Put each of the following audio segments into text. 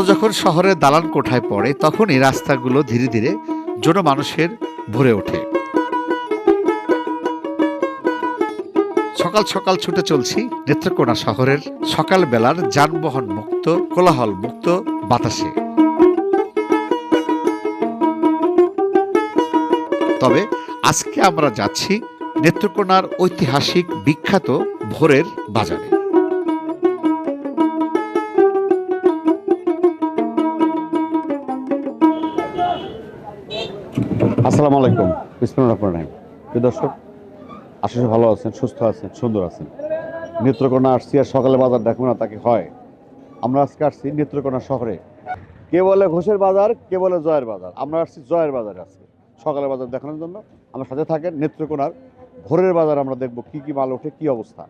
আলো যখন শহরের দালান কোঠায় পড়ে, তখনই রাস্তাগুলো ধীরে ধীরে জনমানুষের ভরে ওঠে। সকাল সকাল ছুটে চলছি নেত্রকোনা শহরের সকালবেলার যানবাহন মুক্ত, কোলাহল মুক্ত বাতাসে। তবে আজকে আমরা যাচ্ছি নেত্রকোনার ঐতিহাসিক বিখ্যাত ভোরের বাজারে। আসসালামু আলাইকুম। বিসমুল্লাহ রহমান রাহিম। প্রিয় দর্শক, আশা ভালো আছেন, সুস্থ আছেন, সুন্দর আছেন। নেত্রকোনা আসছি আর সকালে বাজার দেখব না তাকে হয়? আমরা আজকে আসছি নেত্রকোনা শহরে। কে বলে ঘোষের বাজার, কে বলে জয়ের বাজার? আমরা আসছি জয়ের বাজারে আজকে। সকালের বাজার দেখানোর জন্য আমার সাথে থাকেন নেত্রকোনার ভোরের বাজার আমরা দেখব কি কি মাল ওঠে, কি অবস্থা।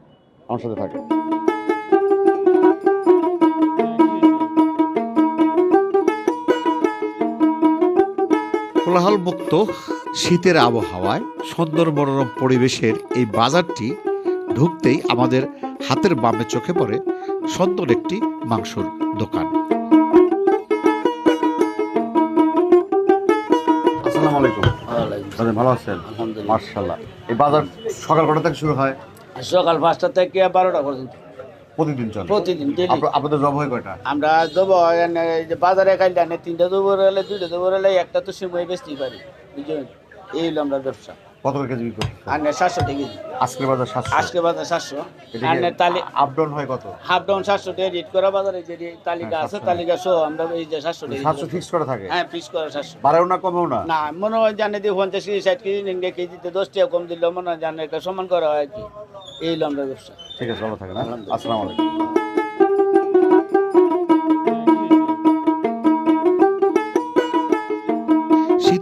আমার সাথে থাকেন। কোলাহল মুক্ত শীতের আবহাওয়ায় সুন্দর মনোরম পরিবেশের এই বাজারটি ঢুকতেই আমাদের হাতের বামে চোখে পড়ে সুন্দর একটি মাংসর দোকান। আসসালামু আলাইকুম। দাদা ভালো আছেন? আলহামদুলিল্লাহ। মার্শাল্লাহ এই বাজার সকাল কটা থেকে শুরু হয়? সকাল পাঁচটা থেকে বারোটা পর্যন্ত। প্রতিদিন চলে? প্রতিদিন আপনাদের জব হয় কয়টা? আমরা জব হয় এই যে বাজারে কাইলে তিনটা জব হলে দুইটা জব হলে একটা তো সময় বেচতেই পারি বুঝলেন এই হলো আমরা ব্যবসা। কত করে কেজি বিক্রি করতেছেন? আর সাতশো টাকা কেজি। আজকের বাজার সাতশো। আজকে বাজার সাতশো। আর তালি আপ ডাউন হয় কত? হাফ ডাউন সাতশো টাকা রেট করা বাজারে যে তালিকা হ্যাঁ, আছে সাতশো। তালিকা সহ আমরা এই যে সাতশো সাতশো টাকা ফিক্স করা থাকে? হ্যাঁ পিস করা সাতশো। বাড়েও না কমেও না? না মনে হয় জানে দিয়ে পঞ্চাশ কেজি ষাট কেজি নিলে কেজিতে দশ টাকা কম দিলে মনে হয় জানে একটা সমান করা হয় আর কি। এই আমরা ব্যবসা। ঠিক আছে ভালো থাকে না আসসালামু আলাইকুম।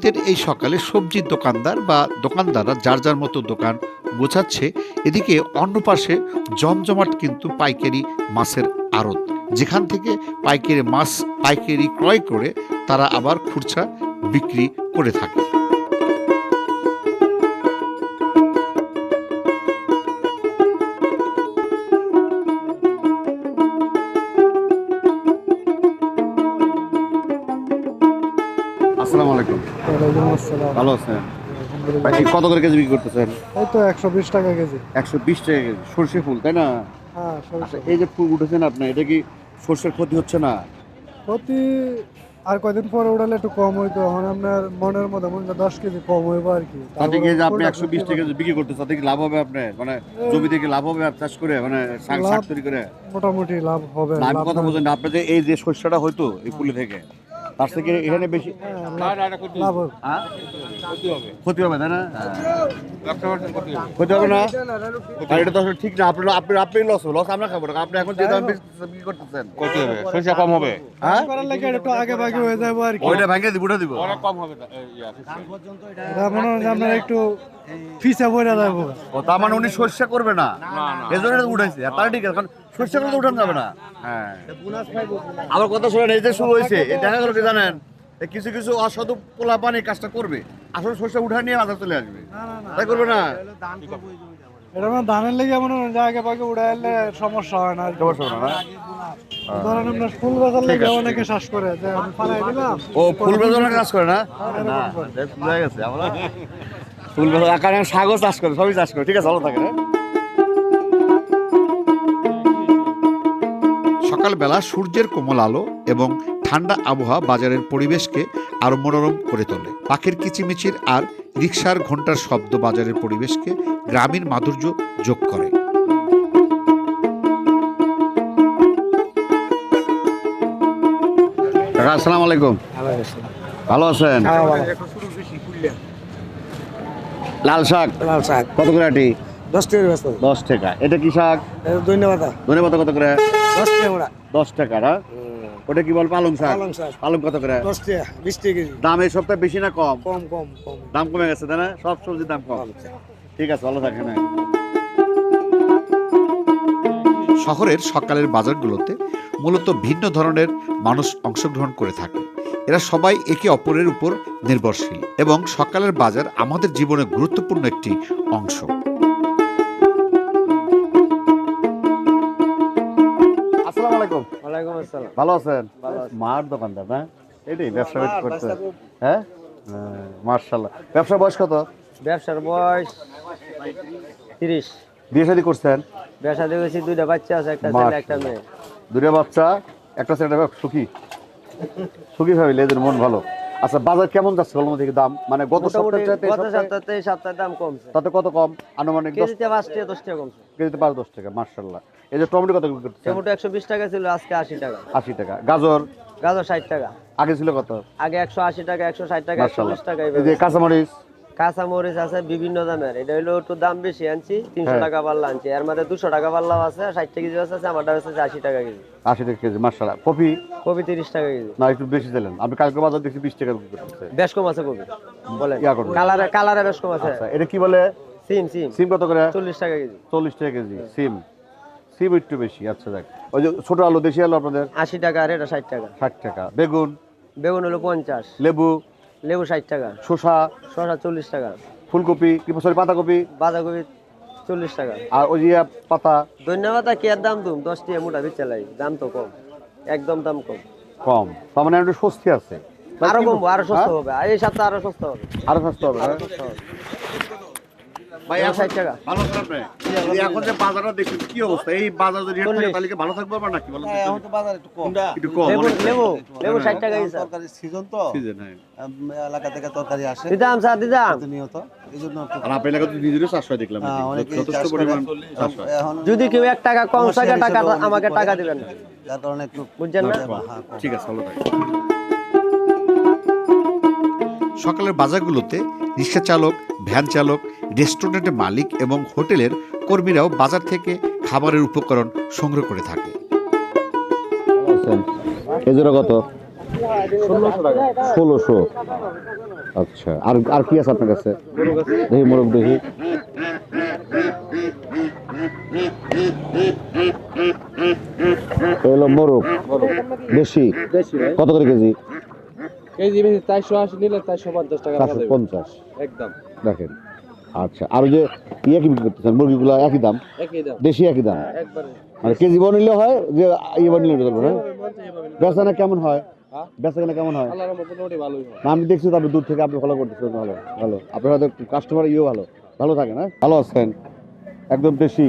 শীতের এই সকালে সবজির দোকানদার বা দোকানদাররা যার যার মতো দোকান গোছাচ্ছে, এদিকে অন্য পাশে জমজমাট কিন্তু পাইকারি মাছের আড়ত। যেখান থেকে পাইকারি মাছ, পাইকারি ক্রয় করে তারা আবার খুরচা বিক্রি করে থাকে। আলাইকুম। ভালো আছেন? কত করে কেজি বিক্রি করতেছেন? এই তো একশো বিশ টাকা কেজি। একশো বিশ টাকা কেজি। সর্ষে ফুল তাই না? হ্যাঁ আচ্ছা এই যে ফুল উঠেছেন আপনার এটা কি সর্ষের ক্ষতি হচ্ছে না? প্রতি আর কয়দিন পরে উড়ালে একটু কম হইতো এখন আপনার মনের মধ্যে মনে দশ কেজি কম হইবো আর কি। তাতে কি আপনি একশো বিশ টাকা বিক্রি করতেছেন তাতে কি লাভ হবে আপনার? মানে জমি থেকে লাভ হবে চাষ করে মানে শাক শাক তৈরি করে? মোটামুটি লাভ হবে লাভ কথা বলছেন আপনি যে এই যে শস্যটা হয়তো এই ফুলে থেকে তার থেকে এখানে বেশি হ্যাঁ, হ্যাঁ? ক্ষতি হবে। তাই না? ক্ষতি হবে। না? আর এটা তো ঠিক না আপনি আপনি আপনি লস লস আমরা খাব না আপনি এখন যে দাম বিক্রি করতেছেন? কত হবে সরিষা কম হবে। হ্যাঁ? করার লাগে একটু আগে ভাগে হয়ে যাব আর কি। ওইটা ভেঙে দিব ওটা দিব। অনেক কম হবে না, এই, এটা মনে হয় আপনার একটু ফিসে পড়ে যাব। ও তার মানে উনি শস্য করবে না? এই জন্য এটা উঠাইছে আর তার ঠিক আছে কারণ করলে উঠানো যাবে না। হ্যাঁ। আমার কথা শুনেন এই যে শুরু হয়েছে। এই দেখা গেল কি জানেন? কিছু কিছু অসাধু পোলা পানি কাজটা করবে। আসলে শস্য উঠা নিয়ে বাজার চলে আসবে। তাই করবে না? এটা মানে ধানের লেগে মনে হয় উড়ে এলে সমস্যা হয় না সমস্যা না? ধরেন আপনার ফুল বেচার লেগে অনেকে শ্বাস করে যে আমি ফালাই দিলাম। ও ফুল বেজনের কাজ করে না? না বুঝা গেছে। আমরা ফুল শাকও চাষ করে সবই চাষ করে। ঠিক আছে ভালো থাকে সকালবেলা সূর্যের কোমল আলো এবং ঠান্ডা আবহাওয়া বাজারের পরিবেশকে আরও মনোরম করে তোলে। পাখির কিচিমিচির আর রিক্সার ঘণ্টার শব্দ বাজারের পরিবেশকে গ্রামীণ মাধুর্য যোগ করে। কাকা আসসালামু আলাইকুম। ভালো আছেন? লাল শাক? লাল শাক। কত করে আটি? দশ টাকা দশ টাকা। এটা কি শাক? ধন্যবাদ ধনে পাতা কত করে? দশ টাকা না? ওটা কি বল পালং শাক? পালং শাক। পালং কত করে? দশ টাকা বিশ টাকা কেজি। দাম এই সপ্তাহে বেশি না কম? কম কম কম। দাম কমে গেছে তাই না? সব সবজির দাম কম। ঠিক আছে ভালো থাকেন। শহরের সকালের বাজারগুলোতে মূলত ভিন্ন ধরনের মানুষ অংশগ্রহণ করে থাকে। এরা সবাই একে অপরের উপর নির্ভরশীল এবং সকালের বাজার আমাদের জীবনে গুরুত্বপূর্ণ একটি অংশ। আলাইকুম। ওয়ালাইকুম আসসালাম। ভালো আছেন? মার দোকানদার না? এটাই ব্যবসা করতে হ্যাঁ? মার্শাল্লাহ। ব্যবসা বয়স কত? ব্যবসার বয়স তিরিশ। বিয়ে শাদি করছেন? ব্যবসা দেখেছি দুইটা বাচ্চা আছে একটা ছেলে একটা। মেয়ে। দুইটা বাচ্চা একটা ছেলে একটা সুখী। সুখী ফ্যামিলি এদের মন ভালো। আচ্ছা বাজার কেমন যাচ্ছে বলুন থেকে দাম? মানে গত সপ্তাহে গত সপ্তাহে- দাম কমছে। তাতে কত কম? আনুমানিক কেজিতে পাঁচ টাকা দশ টাকা কমছে। কেজিতে পাঁচ দশ টাকা মার্শাল্লাহ এই যে টমেটো কত করতেছেন? টমেটো একশো বিশ টাকা ছিল আজকে আশি টাকা। আশি টাকা। গাজর? গাজর ষাট টাকা। আগে ছিল কত? আগে একশো আশি টাকা একশো ষাট টাকা একশো মার্শাল্লাহ বিশ টাকা এই যে কাঁচামরিচ? কাঁচা মরিচ আছে বিভিন্ন দামের। এটা হলো একটু দাম বেশি আনছি তিনশো হ্যাঁ। টাকা পাল্লা আনছি। এর মধ্যে দুশো টাকা পাল্লাও আছে ষাট টাকা কেজি আছে আমারটা হচ্ছে আশি টাকা কেজি। আশি টাকা কেজি মার্শাল কপি? কপি তিরিশ টাকা কেজি। না একটু বেশি দিলেন। আমি কালকে বাজার দেখছি বিশ টাকা বেশ কম আছে কপি বলে ইয়া করুন। কালারে কালারে বেশ কম আছে। আচ্ছা এটা কি বলে? সিম সিম। সিম কত করে? চল্লিশ টাকা কেজি। চল্লিশ টাকা কেজি সিম। সিম একটু বেশি আচ্ছা দেখ ওই যে ছোট আলু দেশি আলু আপনাদের? আশি টাকা আর এটা ষাট টাকা। ষাট টাকা। বেগুন? বেগুন হলো পঞ্চাশ। লেবু? লেবু ষাট টাকা। শসা শসা চল্লিশ টাকা। ফুলকপি কি সরি পাতাকপি বাঁধাকপি চল্লিশ টাকা। আর ওই যে পাতা। ধন্যবাদ কি আর দাম তুম দশ টাকা মোটা বেচে লাই। দাম তো কম। একদম দাম কম। কম। তার মানে একটু স্বস্তি আছে। আরও কমবো আরও সস্তা হ্যাঁ? হবে এই সপ্তাহে আরও সস্তা হবে। আরও সস্তা হবে আরও হ্যাঁ? সস্তা হবে। ভাই ষাট টাকা। ভালো আছেন আপনি? এখন যে বাজারটা দেখছেন কি অবস্থা? এই বাজার যদি রেট থাকে তাহলে ভালো থাকবে আবার নাকি? বলেন এখন তো বাজার একটু কম। একটু কম লেবু লেবু লেবু ষাট টাকা এখন গেছে সিজন তো। Season, হ্যাঁ। এলাকা থেকে তরকারি আসে। দিদাম স্যার দিদাম প্রতিনিয়ত। এই জন্য একটু আর আপনার নিজেরও চাষ হয় দেখলাম নাকি? অনেকেই যথেষ্ট পরিমাণ চাষ এখন যদি কেউ এক টাকা কম থাকে টাকা আমাকে টাকা। দিবেন। যার কারণে একটু বুঝছেন না? হ্যাঁ, ঠিক আছে ভালো সকালের বাজারগুলোতে রিক্সা চালক ভ্যান চালক রেস্টুরেন্টের মালিক এবং হোটেলের কর্মীরাও বাজার থেকে খাবারের উপকরণ সংগ্রহ করে থাকে। এজোড়া কত? ষোলোশো। আচ্ছা আর আর কি আছে আপনার কাছে? দেখি মোরগ দেখি। এলো মোরগ বেশি কত করে কেজি? কেজি বেশি চারশো আশি নিলে চারশো পঞ্চাশ টাকা চারশো পঞ্চাশ। একদম। দেখেন। আচ্ছা আর যে ইয়ে কি বিক্রি করতেছেন? মুরগিগুলো একই দাম? দেশি একই দাম? মানে কেজি বনিলে হয় যে ইয়ে বনিলে না বেচানা কেমন হয়? হ্যাঁ? বেচাকেনা কেমন হয়? হয়। আমি দেখছি তো আপনি দূর থেকে আপনি ফলো করতেছেন ভালো ভালো। আপনার হয়তো কাস্টমার ইয়েও ভালো। ভালো থাকে না? ভালো আছেন? একদম দেশি।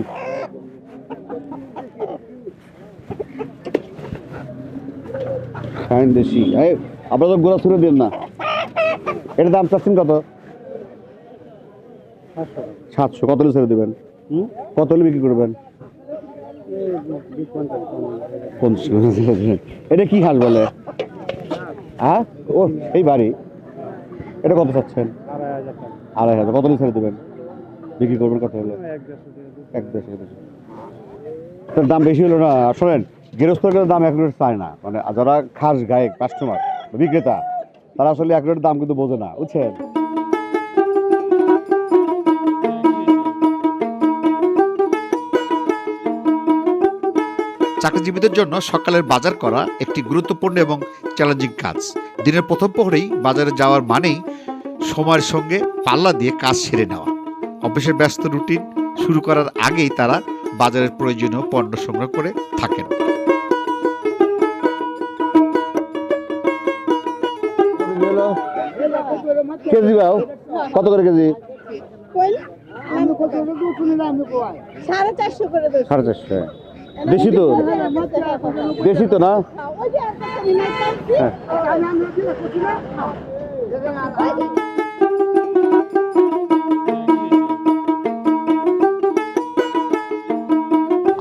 ফাইন দেশি। এই আপনারা তো গোড়া ছুড়ে দিন না। এটার দাম চাচ্ছেন কত? সাতশো। কত ছেড়ে দেবেন? কত হলে বিক্রি করবেন? এটা কি হাঁস বলে? হ্যাঁ ও এই বাড়ি। এটা কত চাচ্ছেন? আড়াই হাজার। কত ছেড়ে দেবেন? বিক্রি করবেন কত হলে? এক দেড়শো তার দাম বেশি হলো না। শোনেন গৃহস্থের দাম এক চায় না। মানে যারা খাস গায়ক কাস্টমার বিক্রেতা, তারা আসলে এক দাম কিন্তু বোঝে না, বুঝছেন? চাকরিজীবীদের জন্য সকালের বাজার করা একটি গুরুত্বপূর্ণ এবং চ্যালেঞ্জিং কাজ। দিনের প্রথম প্রহরেই বাজারে যাওয়ার মানেই সময়ের সঙ্গে পাল্লা দিয়ে কাজ সেরে নেওয়া। অফিসের ব্যস্ত রুটিন শুরু করার আগেই তারা বাজারের প্রয়োজনীয় পণ্য সংগ্রহ করে থাকেন। কেজি বাও? কত করে কেজি? সাড়ে চারশো বেশি তো? বেশি তো না? হ্যাঁ।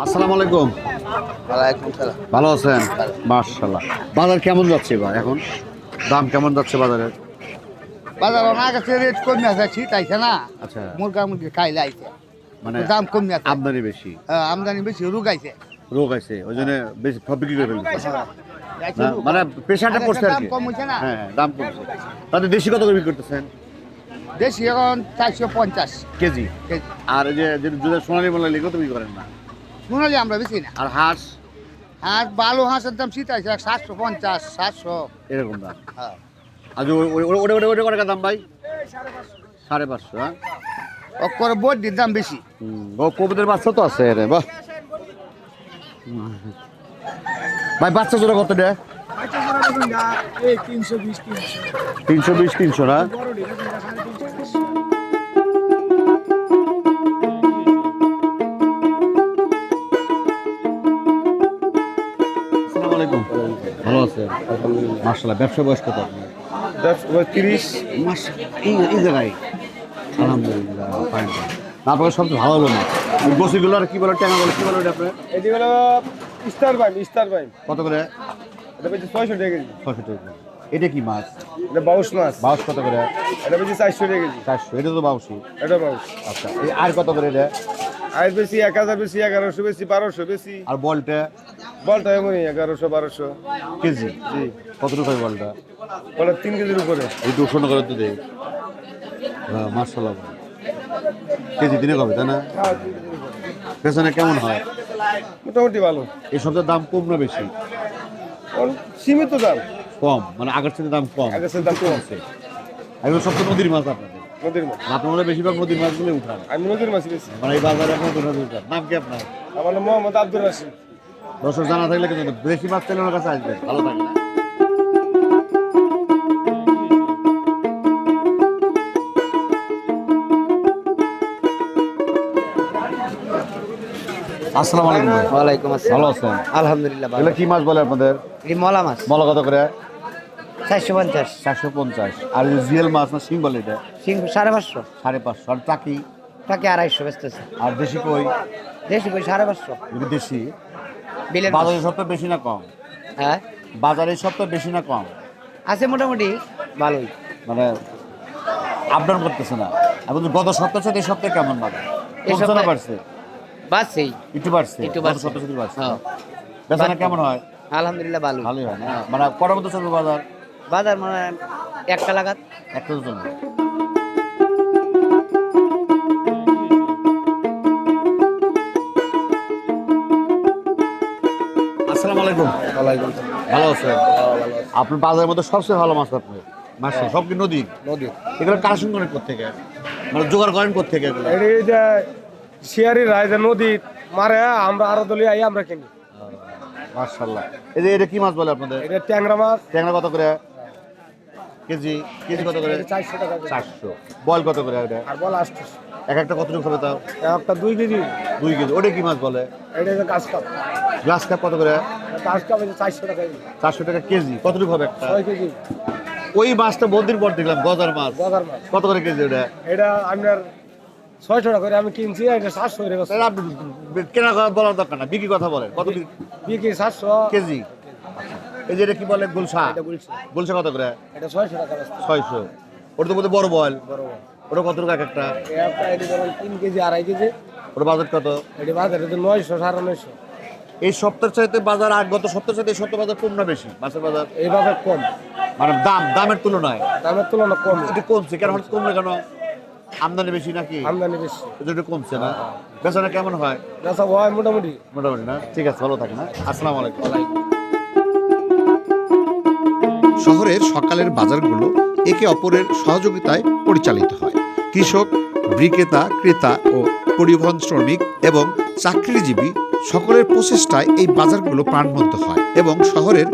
আসসালামু আলাইকুম। ভালো আছেন? মার্শাল্লাহ বাজার কেমন যাচ্ছে এবার এখন? দাম কেমন যাচ্ছে বাজারের বাজার আমার কাছে রেট কমে আছে ঠিক আছে না। আচ্ছা। মুরগা মুরগি খাইলে আইছে মানে দাম কমে আছে। আমদানি বেশি হ্যাঁ, আমদানি বেশি রোগ আইছে রোগ আছে ওই জন্য বেশি বিক্রি করে ফেলছে মানে প্রেশারটা পড়ছে দাম কম হয়েছে না। হ্যাঁ হ্যাঁ, দাম কমছে তাতে দেশি কত করে বিক্রি করতেছেন? দেশি এখন চারশো পঞ্চাশ কেজি। আর যে যে দুধের সোনালি মোলা লিখে তো করেন না? শুনালি আমরা বেশি না। আর হাঁস? হাঁস ভালো হাঁসের দাম শীত আছে সাতশো পঞ্চাশ সাতশো। এরকম দাম। হ্যাঁ। ওই- ওটা ওটা ওটা দাম ভাই? সাড়ে পাঁচশো হ্যাঁ? অক্ষরে বডির দাম বেশি। ও বাচ্চা তো আছে রে বাহ। ভাই বাচ্চা জোড়া কত দেয়? তিনশো বিশ তিনশো। না? ভালো মার্শাল্লাহ ব্যবসা বয়স কত? আপনার তিরিশ মাস এই এই জায়গায়। আলহামদুলিল্লাহ ফাইন তারপরে সবচেয়ে ভালো হলো না? বসিগুলো আর কি বলে ট্যাঙা বলে কি বলে আপনার? এটি হলো স্টার বাইম স্টার বাইম কত করে? এটা বেশি ছয়শো টাকা কেজি। ছশো টাকা এটা কি মাছ? এটা বাউশ মাছ। বাউস কত করে? এটা বেশি চারশো টাকা কেজি। চারশো। এটা তো বাউসি এটা বাউশ। আচ্ছা এই আর কত করে এটা? আজ বেশি এক হাজার বেশি এগারোশো বেশি বারোশো বেশি। আর বলটা? বলটা এমনই এগারোশো বারোশো। কেজি? জি। কত টাকা বলটা? বলে তিন কেজির উপরে। এই দুশো টাকা তো দেয় হ্যাঁ মার্শাল্লাহ কেজি দিনে কবে তাই না? পেছনে কেমন হয়? মোটামুটি ভালো। এই সবটার দাম কম না বেশি? সীমিত দাম। কম মানে আগের থেকে দাম কম। আগের চেয়ে দাম কম। আছে। এগুলো সব তো নদীর মাছ আপনাদের। নদীর মাছ। আপনার মনে হয় বেশিরভাগ নদীর মাছগুলো উঠান? আমি নদীর মাছ বেশি। মানে এই বাজারে মাছ। উঠান নাম কি আপনার? আমার নাম মোহাম্মদ আব্দুল রাশিদ। দর্শক জানা থাকলে কিন্তু বেশি মাছ চাইলে ওনার কাছে আসবে ভালো থাকবে আসসালামু আলাইকুম ওয়ালাইকুম ভালো আছেন? আলহামদুলিল্লাহ কি মাছ বলে আপনাদের? এটি মলা মাছ। মলা কত করে? চারশো পঞ্চাশ। চারশো পঞ্চাশ। আর এই জিএল মাছ না বলে এটা? সিং সাড়ে পাঁচশো। সাড়ে পাঁচশো। আর টাকি? টাকা আড়াইশো বেচতেছে। আর দেশি কই? দেশি কই সাড়ে পাঁচশো। দেশি? বিলের মাছ। বাজারে বেশি না কম? হ্যাঁ? বাজারে সপ্তাহ বেশি না কম? আছে মোটামুটি ভালোই। মানে আপডাউন করতেছে না? এখন গত সপ্তাহ সাথে এই সপ্তাহে কেমন বাজার? এই কমছে না বাড়ছে? বাসছেই একটু বাড়ছে? একটু বাড়ছে। সপ্তাহ সাথে বাড়ছে? হ্যাঁ। বেচানা কেমন হয়? আলহামদুলিল্লাহ ভালো ভালোই হয় না? মানে কটার মতো চলবে বাজার? বাজার মানে একটা লাগাত একটা চলবে। আসসালামু আলাইকুম। ওয়ালাইকুম ভালো আছেন? আপনার বাজারের মধ্যে সবচেয়ে ভালো মাছ আপনার মাছ সব কি নদী? নদী। এগুলো কালেকশন করেন কোথেকে মানে জোগাড় করেন কোথেকে এগুলো? এটি যে শিয়ারি রায় নদী মারে আমরা আরও দলি আই আমরা কিনি। মার্শাল্লাহ এই যে এটা কি মাছ বলে আপনাদের? এটা ট্যাংরা মাছ। ট্যাংরা কত করে? কেজি? কেজি কত করে? চারশো টাকা কেজি। চারশো। বয়েল কত করে এটা? আর বল আসতেছে এক একটা কতটুকু হবে তাও? একটা দুই কেজি। দুই কেজি। ওটা কি মাছ বলে? এটা গাছ কাপ। গ্লাস কাপ কত করে? চারশো টাকা চারশো টাকা কেজি। কতটুকু হবে একটা? কেজি। ওই মাছটা বদিন পর দেখলাম গজার মাছ। গজার মাছ। কত করে কেজি ওটা? এটা আপনার ছয়শো টাকা করে আমি কিনছি এটা সাতশো করে আপনি কেনা কথা বলার দরকার না বিক্রি কথা বলেন। কত বিক্রি? সাতশো। কেজি। এই যে এটা কি বলে? গুলশা? গুলশা। কত করে? এটা ছয়শো টাকা ছয়শো। ওটা তো বোধহয় বড় বড়। ওটা কত টাকা এক একটা? তিন কেজি আড়াই কেজি। ওটা বাজার কত? এটি বাজারে তো নয়শো সাড়ে নয়শো। এই সপ্তাহের চাইতে বাজার আর গত সপ্তাহের চাইতে এই সপ্তাহ বাজার কম না বেশি? মাছের বাজার? এই বাজার কম। মানে দাম দামের তুলনায়? দামের তুলনা কম। একটু কমছে কেন হঠাৎ কমলে কেন? আমদানি বেশি নাকি? আমদানি বেশি। এটা কমছে না। বেচারা কেমন হয়? বেচা হয় মোটামুটি। মোটামুটি না? ঠিক আছে ভালো থাকে না আসসালামু আলাইকুম। শহরের সকালের বাজারগুলো একে অপরের সহযোগিতায় পরিচালিত হয়। কৃষক বিক্রেতা ক্রেতা ও পরিবহন শ্রমিক এবং চাকরিজীবী সকলের প্রচেষ্টায় এই বাজারগুলো প্রাণবন্ত হয় এবং শহরের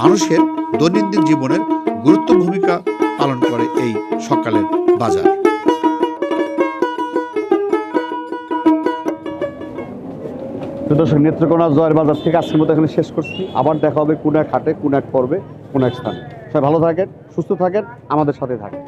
মানুষের দৈনন্দিন জীবনের গুরুত্ব ভূমিকা পালন করে এই সকালের বাজার। দর্শক, নেত্রকোনা জয়ের বাজার থেকে আজকের মতো এখানে শেষ করছি। আবার দেখা হবে কোন এক হাটে, কোন এক পর্বে, কোন এক স্থানে। সবাই ভালো থাকেন, সুস্থ থাকেন, আমাদের সাথে থাকেন।